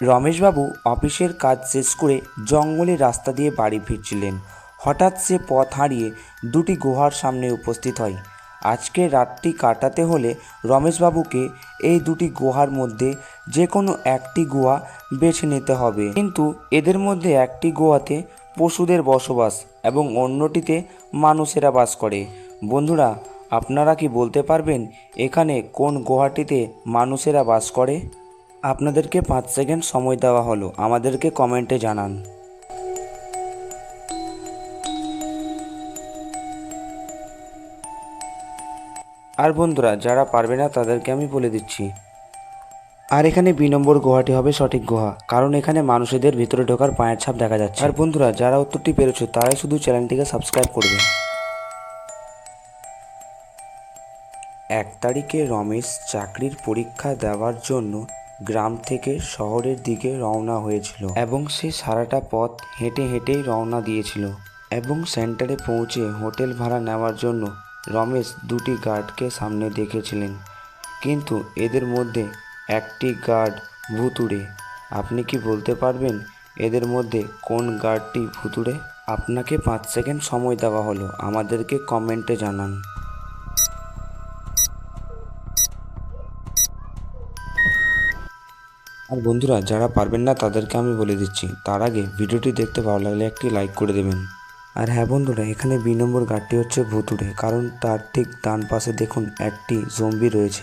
রমেশবাবু অফিসের কাজ শেষ করে জঙ্গলের রাস্তা দিয়ে বাড়ি ফিরছিলেন। হঠাৎ সে পথ হারিয়ে দুটি গুহার সামনে উপস্থিত হয়। আজকে রাতটি কাটাতে হলে রমেশবাবুকে এই দুটি গুহার মধ্যে যে কোনো একটি গুহা বেছে নিতে হবে। কিন্তু এদের মধ্যে একটি গুহাতে পশুদের বসবাস এবং অন্যটিতে মানুষেরা বাস করে। বন্ধুরা, আপনারা কি বলতে পারবেন এখানে কোন গুহাটিতে মানুষেরা বাস করে? আপনাদেরকে পাঁচ সেকেন্ড সময় দেওয়া হলো। আমাদেরকে কমেন্টে জানান। আর বন্ধুরা, যারা পারবে না, তাদেরকে আমি বলে দিচ্ছি। আর এখানে বি নম্বর গুহাটি হবে সঠিক গুহা, কারণ এখানে মানুষদের ভিতরে ঢোকার পায়ের ছাপ দেখা যাচ্ছে। আর বন্ধুরা, যারা উত্তরটি পেরেছ, তারাই শুধু চ্যানেলটিকে সাবস্ক্রাইব করবে। এক তারিখে রমেশ চাকরির পরীক্ষা দেওয়ার জন্য গ্রাম থেকে শহরের দিকে রওনা হয়েছিল এবং সে সারাটা পথ হেঁটে হেঁটেই রওনা দিয়েছিল এবং সেন্টারে পৌঁছে হোটেল ভাড়া নেওয়ার জন্য রমেশ দুটি গার্ডকে সামনে দেখেছিলেন। কিন্তু এদের মধ্যে একটি গার্ড ভুতুড়ে। আপনি কি বলতে পারবেন এদের মধ্যে কোন গার্ডটি ভুতুড়ে? আপনাকে পাঁচ সেকেন্ড সময় দেওয়া হলো। আমাদেরকে কমেন্টে জানান। আর বন্ধুরা, যারা পারবেন না তাদেরকে আমি বলে দিচ্ছি, তার আগে ভিডিওটি দেখতে ভালো লাগলে একটি লাইক করে দেবেন। আর হ্যাঁ বন্ধুরা, এখানে বি নম্বর গাড়টি হচ্ছে ভুতুড়ে, কারণ তার ঠিক ডান পাশে দেখুন একটি জম্বি রয়েছে।